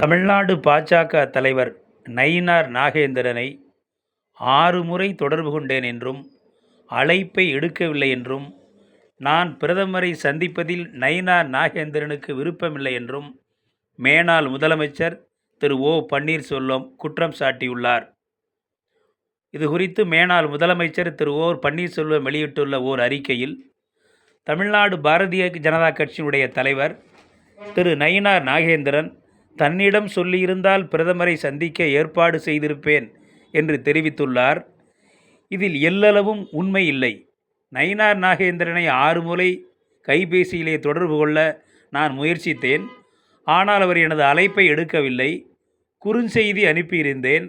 தமிழ்நாடு பாஜக தலைவர் நயினார் நாகேந்திரனை ஆறு முறை தொடர்பு கொண்டேன் என்றும் அழைப்பை எடுக்கவில்லை என்றும் நான் பிரதமரை சந்திப்பதில் நயினார் நாகேந்திரனுக்கு விருப்பமில்லை என்றும் மேனாள் முதலமைச்சர் திரு ஓ பன்னீர்செல்வம் குற்றம் சாட்டியுள்ளார். இது குறித்து மேனாள் முதலமைச்சர் திரு ஓ பன்னீர்செல்வம் வெளியிட்டுள்ள ஓர் அறிக்கையில் தமிழ்நாடு பாரதிய ஜனதா கட்சியினுடைய தலைவர் திரு நயினார் நாகேந்திரன் தன்னிடம் சொல்லியிருந்தால் பிரதமரை சந்திக்க ஏற்பாடு செய்திருப்பேன் என்று தெரிவித்துள்ளார். இதில் எல்லளவும் உண்மை இல்லை. நயினார் நாகேந்திரனை ஆறு முறை கைபேசியிலே தொடர்பு கொள்ள நான் முயற்சித்தேன். ஆனால் அவர் எனது அழைப்பை எடுக்கவில்லை. குறுஞ்செய்தி அனுப்பியிருந்தேன்.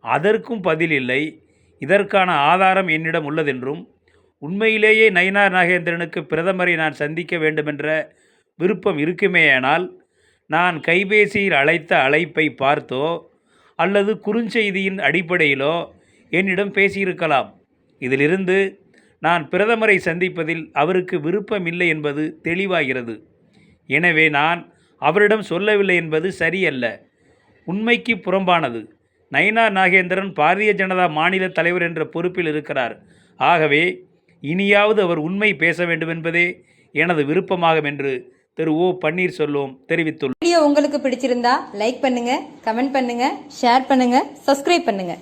அதற்கும் பதில் இல்லை. இதற்கான ஆதாரம் என்னிடம் உள்ளதென்றும் உண்மையிலேயே நயினார் நாகேந்திரனுக்கு பிரதமரை நான் சந்திக்க வேண்டுமென்ற விருப்பம் இருக்குமேயானால் நான் கைபேசியில் அழைத்த அழைப்பை பார்த்தோ அல்லது குறுஞ்செய்தியின் அடிப்படையிலோ என்னிடம் பேசியிருக்கலாம். இதிலிருந்து நான் பிரதமரை சந்திப்பதில் அவருக்கு விருப்பமில்லை என்பது தெளிவாகிறது. எனவே நான் அவரிடம் சொல்லவில்லை என்பது சரியல்ல. உண்மைக்கு புறம்பானது. நயினார் நாகேந்திரன் பாரதிய ஜனதா மாநில தலைவர் என்ற பொறுப்பில் இருக்கிறார். ஆகவே இனியாவது அவர் உண்மை பேச வேண்டும் என்பதே எனது விருப்பமாகும் என்று திரு ஓ பன்னீர்செல்வம் தெரிவித்துள்ளார். வீடியோ உங்களுக்கு பிடிச்சிருந்தா லைக் பண்ணுங்க கமெண்ட் பண்ணுங்க ஷேர் பண்ணுங்க சப்ஸ்கிரைப் பண்ணுங்க.